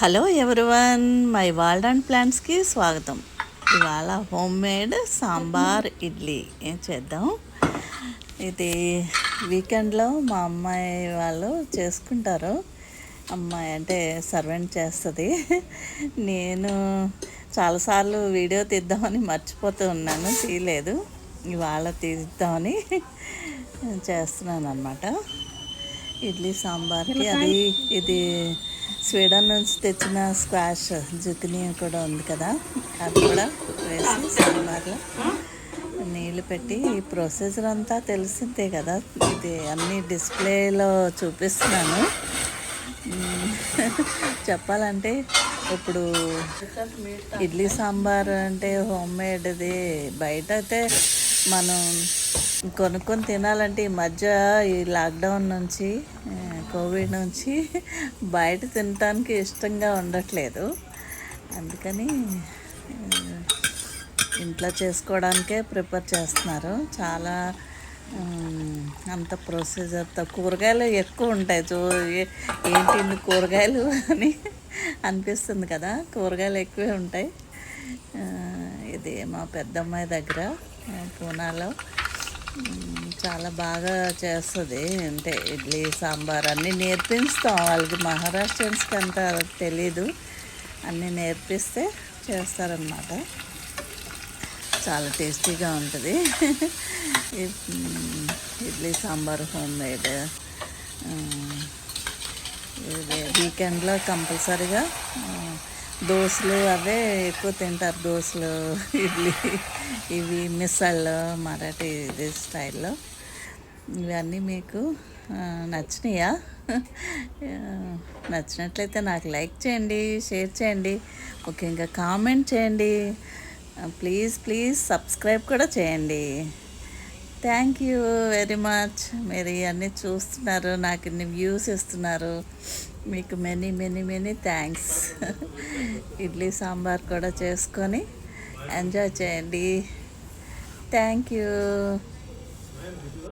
Hello everyone my world and ప్లాంట్స్కి స్వాగతం. ఇవాళ home made sambar idli. ఏం చేద్దాం? ఇది వీకెండ్లో మా అమ్మాయి వాళ్ళు చేసుకుంటారు. అమ్మాయి అంటే సర్వెంట్ చేస్తుంది. నేను చాలాసార్లు వీడియో తీద్దామని మర్చిపోతూ ఉన్నాను. తీయలేదు. ఇవాళ తీద్దామని చేస్తున్నాను అనమాట ఇడ్లీ సాంబార్కి అది ఇది స్వీడన్ నుంచి తెచ్చిన స్క్వాష్ జుకినీ కూడా ఉంది కదా అది కూడా వేసి సాంబార్లో నీళ్ళు పెట్టి ఈ ప్రొసీజర్ అంతా తెలిసిందే కదా. ఇది అన్ని డిస్ప్లేలో చూపిస్తున్నాను. చెప్పాలంటే ఇప్పుడు ఇడ్లీ సాంబార్ అంటే హోమ్ మేడ్ది బయట అయితే మనం కొనుక్కొని తినాలంటే ఈ మధ్య ఈ లాక్డౌన్ నుంచి కోవిడ్ నుంచి బయట తినటానికి ఇష్టంగా ఉండట్లేదు. అందుకని ఇంట్లో చేసుకోవడానికే ప్రిపేర్ చేస్తున్నారు. చాలా అంత ప్రొసీజర్తో కూరగాయలు ఎక్కువ ఉంటాయి. చూ ఏంటి ఇన్ని కూరగాయలు అని అనిపిస్తుంది కదా. కూరగాయలు ఎక్కువే ఉంటాయి. ఇది మా పెద్దమ్మాయి దగ్గర పూనాలో. చాలా బాగా చేస్తుంది. అంటే ఇడ్లీ సాంబార్ అన్నీ నేర్పిస్తాం. వాళ్ళకి మహారాష్ట్రియన్స్కి అంత తెలీదు. అన్నీ నేర్పిస్తే చేస్తారనమాట చాలా టేస్టీగా ఉంటుంది. Idli sambar home made. వీకెండ్లో కంపల్సరీగా దోశలు అవే ఎక్కువ తింటారు దోశలు ఇడ్లీ ఇవి మిసళ్ళు మరాఠీ ఇది స్టైల్లో. ఇవన్నీ మీకు నచ్చినాయా? నచ్చినట్లయితే నాకు లైక్ చేయండి షేర్ చేయండి ముఖ్యంగా కామెంట్ చేయండి. ప్లీజ్ ప్లీజ్ సబ్స్క్రైబ్ కూడా చేయండి. థ్యాంక్ యూ వెరీ మచ్ మీరు ఇవన్నీ చూస్తున్నారు నాకు ఇన్ని వ్యూస్ ఇస్తున్నారు. మీకు many many many thanks idli sambar కూడా చేసుకొని ఎంజాయ్ చేయండి. Thank you